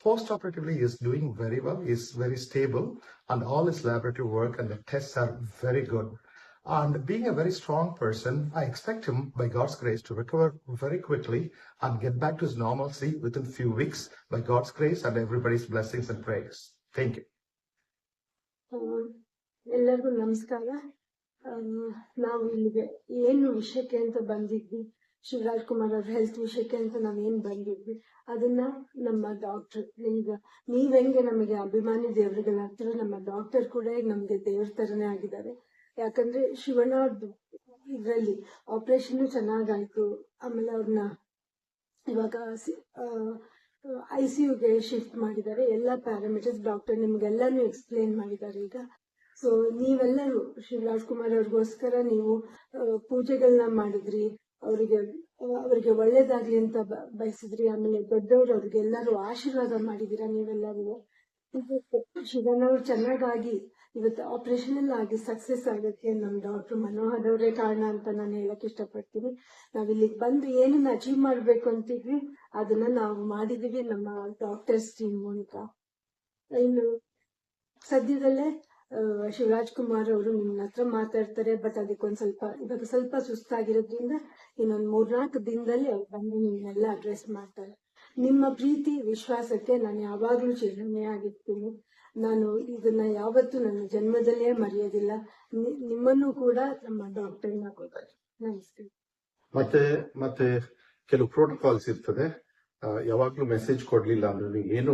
Post-operatively, he is doing very well. He is very stable, and all his laboratory work and the tests are very good. And being a very strong person, I expect him, by God's grace, to recover very quickly and get back to his normalcy within few weeks, by God's grace and everybody's blessings and prayers. Thank you. ಆ, ಎಲ್ಲರಿಗೂ ನಮಸ್ಕಾರ ಆ, ನಾವು ಇಲ್ಲಿಗೆ ಏನು ವಿಷಯಕ್ಕೆ ಅಂತ ಬಂದಿದ್ವಿ ಶಿವರಾಜ್ ಕುಮಾರ್ ಅವ್ರ ಹೆಲ್ತ್ ವಿಷಯಕ್ಕೆ ಅಂತ ನಾವೇನ್ ಬಂದಿದ್ವಿ? ಅದನ್ನ ನಮ್ಮ ಡಾಕ್ಟರ್ ಈಗ ನೀವ್ ಹೆಂಗೆ ನಮಗೆ ಅಭಿಮಾನಿ ದೇವರುಗಳಾಗ್ತೀರ ನಮ್ಮ ಡಾಕ್ಟರ್ ಕೂಡ ಈಗ ನಮ್ಗೆ ದೇವ್ರ ತರನೇ ಆಗಿದ್ದಾರೆ. ಯಾಕಂದ್ರೆ ಶಿವಣ್ಣ ಇದ್ರಲ್ಲಿ ಆಪರೇಷನ್ ಚೆನ್ನಾಗಾಯ್ತು. ಆಮೇಲೆ ಅವ್ರನ್ನ ಇವಾಗ ಐ ಸಿ ಯುಗೆ ಶಿಫ್ಟ್ ಮಾಡಿದ್ದಾರೆ. ಎಲ್ಲ ಪ್ಯಾರಾಮೀಟರ್ಸ್ ಡಾಕ್ಟರ್ ನಿಮ್ಗೆಲ್ಲಾನು ಎಕ್ಸ್ಪ್ಲೇನ್ ಮಾಡಿದ್ದಾರೆ ಈಗ. ಸೊ ನೀವೆಲ್ಲರೂ ಶಿವರಾಜ್ ಕುಮಾರ್ ಅವ್ರಿಗೋಸ್ಕರ ನೀವು ಪೂಜೆಗಳನ್ನ ಮಾಡಿದ್ರಿ. ಅವರಿಗೆ ಅವರಿಗೆ ಒಳ್ಳೇದಾಗ್ಲಿ ಅಂತ ಬಯಸಿದ್ರಿ ಆಮೇಲೆ ದೊಡ್ಡವರು ಅವ್ರಿಗೆಲ್ಲರೂ ಆಶೀರ್ವಾದ ಮಾಡಿದೀರಾ ನೀವೆಲ್ಲರೂ. ಶಿವನವ್ರು ಅವ್ರು ಚೆನ್ನಾಗಾಗಿ ಇವತ್ತು ಆಪರೇಷನ್ ಎಲ್ಲ ಆಗಿ ಸಕ್ಸಸ್ ಆಗುತ್ತೆ ನಮ್ ಡಾಕ್ಟರ್ ಮನೋಹರ್ ಅವರೇ ಕಾರಣ ಅಂತ ನಾನು ಹೇಳಕ್ ಇಷ್ಟಪಡ್ತೀನಿ. ನಾವ್ ಇಲ್ಲಿಗೆ ಬಂದು ಏನನ್ನ ಅಚೀವ್ ಮಾಡ್ಬೇಕು ಅಂತಿದ್ವಿ, ಅದನ್ನ ನಾವು ಮಾಡಿದೀವಿ ನಮ್ಮ ಡಾಕ್ಟರ್ಸ್ ಟೀಮ್ ಮೂಲಕ. ಇನ್ನು ಸದ್ಯದಲ್ಲೇ ಶಿವರಾಜ್ ಕುಮಾರ್ ಅವರು ನಿಮ್ಮ ಹತ್ರ ಮಾತಾಡ್ತಾರೆ ಬಟ್ ಅದಕ್ಕೊಂದು ಸ್ವಲ್ಪ, ಇವಾಗ ಸ್ವಲ್ಪ ಸುಸ್ತಾಗಿರೋದ್ರಿಂದ ಇನ್ನೊಂದು ಮೂರ್ನಾಲ್ಕು ದಿನದಲ್ಲಿ ಅವ್ರು ಬಂದು ನಿಮ್ಮನ್ನೆಲ್ಲ ಅಡ್ರೆಸ್ ಮಾಡ್ತಾರೆ. ನಿಮ್ಮ ಪ್ರೀತಿ, ವಿಶ್ವಾಸಕ್ಕೆ ನಾನು ಯಾವಾಗ್ಲೂ ಚಿರಋಣಿಯಾಗಿರ್ತೀನಿ ನಾನು ಇದನ್ನ ಯಾವತ್ತೂ ನನ್ನ ಜನ್ಮದಲ್ಲೇ ಮರೆಯೋದಿಲ್ಲ. ನಿಮ್ಮನ್ನು ಕೂಡ ನಮ್ಮ ಡಾಕ್ಟರ್ನ ಕೊಡ್ತಾರೆ. ಮತ್ತೆ ಮತ್ತೆ ಕೆಲವು ಪ್ರೋಟೋಕಾಲ್ಸ್ ಇರ್ತದೆ. ಯಾವಾಗ್ಲೂ ಮೆಸೇಜ್ ಕೊಡ್ಲಿಲ್ಲ ಅಂದ್ರೆ ಏನು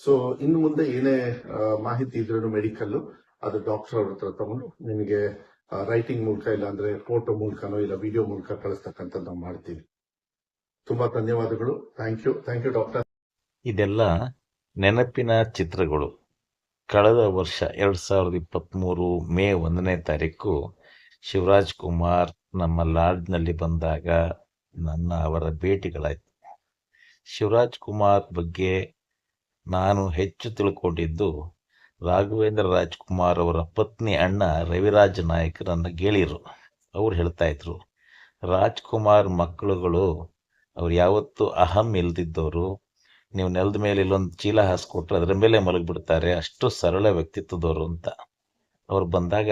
ಸೊ ಇನ್ನು ಮುಂದೆ ಏನೇ ಮಾಹಿತಿ ಇದ್ರೂ ಮೆಡಿಕಲ್ ಅದು ಡಾಕ್ಟರ್ ಅವ್ರ ಹತ್ರ ತಗೊಂಡು ನಿಮಗೆ ರೈಟಿಂಗ್ ಮೂಲಕ ಇಲ್ಲ ಅಂದ್ರೆ ಫೋಟೋ ಮೂಲಕನೋ ಇಲ್ಲ ವಿಡಿಯೋ ಮೂಲಕ ಕಳಿಸ್ತಕ್ಕಂಥದ್ದು ನಾವು ಮಾಡ್ತೀವಿ. ತುಂಬಾ ಧನ್ಯವಾದಗಳು. Thank you thank you doctor ಇದೆಲ್ಲ ನೆನಪಿನ ಚಿತ್ರಗಳು. ಕಳೆದ ವರ್ಷ ಎರಡು ಸಾವಿರದ ಇಪ್ಪತ್ತ್ಮೂರು ಮೇ ಒಂದನೇ ತಾರೀಕು ಶಿವರಾಜ್ ಕುಮಾರ್ ನಮ್ಮ ಲಾಡ್ಜ್ನಲ್ಲಿ ಬಂದಾಗ ನನ್ನ ಅವರ ಭೇಟಿಗಳಾಯಿತು. ಶಿವರಾಜ್ ಕುಮಾರ್ ಬಗ್ಗೆ ನಾನು ಹೆಚ್ಚು ತಿಳ್ಕೊಂಡಿದ್ದು ರಾಘವೇಂದ್ರ ರಾಜ್ಕುಮಾರ್ ಅವರ ಪತ್ನಿ ಅಣ್ಣ ರವಿರಾಜ್ ನಾಯಕ್ ನನ್ನ ಗೆಳೆಯರು ಅವ್ರು ಹೇಳ್ತಾಯಿದ್ರು ರಾಜ್ಕುಮಾರ್ ಮಕ್ಕಳುಗಳು, ಅವ್ರು ಯಾವತ್ತೂ ಅಹಂ ಇಲ್ದಿದ್ದವರು. ನೀವು ನೆಲದ ಮೇಲೆ ಇಲ್ಲೊಂದು ಚೀಲ ಹಾಸ್ಕೊಟ್ರೆ ಅದರ ಮೇಲೆ ಮಲಗಿಬಿಡ್ತಾರೆ, ಅಷ್ಟು ಸರಳ ವ್ಯಕ್ತಿತ್ವದವರು ಅಂತ. ಅವ್ರು ಬಂದಾಗ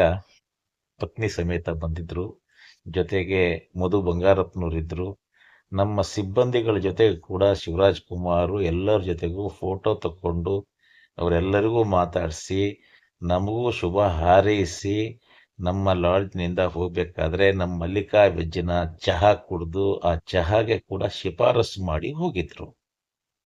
ಪತ್ನಿ ಸಮೇತ ಬಂದಿದ್ರು. ಜೊತೆಗೆ ಮಧು ಬಂಗಾರಪ್ಪನವರಿದ್ರು ನಮ್ಮ ಸಿಬ್ಬಂದಿಗಳ ಜೊತೆಗೆ ಕೂಡ ಶಿವರಾಜ್ ಕುಮಾರು ಎಲ್ಲರ ಜೊತೆಗೂ ಫೋಟೋ ತಕ್ಕೊಂಡು ಅವರೆಲ್ಲರಿಗೂ ಮಾತಾಡಿಸಿ, ನಮಗೂ ಶುಭ ಹಾರೈಸಿ, ನಮ್ಮ ಲಾಡ್ಜ್ನಿಂದ ಹೋಗಬೇಕಾದ್ರೆ ನಮ್ಮ ಮಲ್ಲಿಕಾ ವೆಜ್ಜಿನ ಚಹಾ ಕುಡಿದು ಆ ಚಹಾಗೆ ಕೂಡ ಶಿಫಾರಸು ಮಾಡಿ ಹೋಗಿದ್ರು.